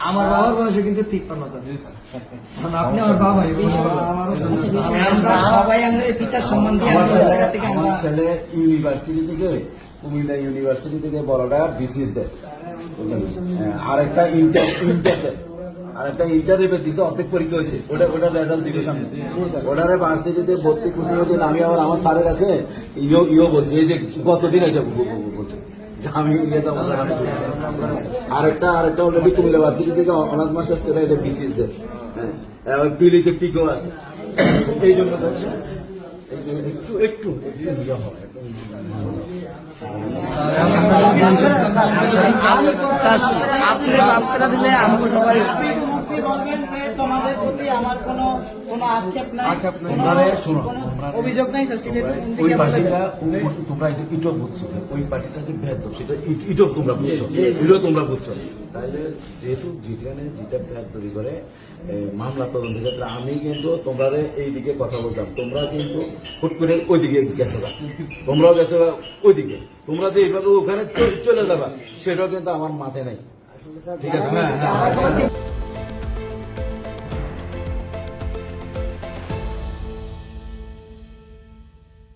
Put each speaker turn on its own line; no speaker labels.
আমার
বাবার বয়সে কিন্তু তিপ্পান্ন স্যার। আপনি আমার বাবা
আমরা সবাই আমাদের পিতার সম্মান দিয়ে
আমার ছেলে- ইউনিভার্সিটি থেকে কুমিল্লা ইউনিভার্সিটি থেকে বড়টা বিসিএস দেয়? হ্যাঁ, আরেকটা ইন্টার ইন্টার দেয় আরেকটা একটা এবার দিছে অর্ধেক পরীক্ষা হয়েছে। ওটা ওটা রেজাল্ট দিবে সামনে। ওটারে ভার্সিটিতে ভর্তি করতে হতে আমি আবার আমার স্যারের কাছে ইও ইও বলছি এই যে কতদিন এসে বলছে। আমি কাছে- আরেকটা আরেকটা অলরেডি কুমিল্লা ভার্সিটি থেকে অনার্স মাস্টার্স করে এটা বিসিএস হ্যাঁ। পিলিতে টিকও আছে। এই জন্য একটু একটু। একটু একটু
দিলে আমাকে সবাই
তোমাদের প্রতি আমার কোনো কোনো আক্ষেপ নাই
আক্ষেপ নাই।
কোনো-
তোমরা শোনো,
অভিযোগ নাই
ওই পার্টিটা তোমরা এটা বুঝছ ওই পার্টিটা যে ভেদ সেটা ইটক তোমরা বুঝছ ইটক তোমরা বুঝছ। তাইলে যেহেতু যেখানে যেটা ভেদ তৈরি করে মামলা তদন্তের ক্ষেত্রে আমি কিন্তু তোমরা এইদিকে কথা বলতাম। তোমরা কিন্তু হুট করে ওইদিকে গেছো। তোমরাও গেছো ওইদিকে। তোমরা যে এইভাবে ওখানে চলে যাবা সেটাও কিন্তু আমার মাথায় নাই। ঠিক আছে হ্যাঁ হ্যাঁ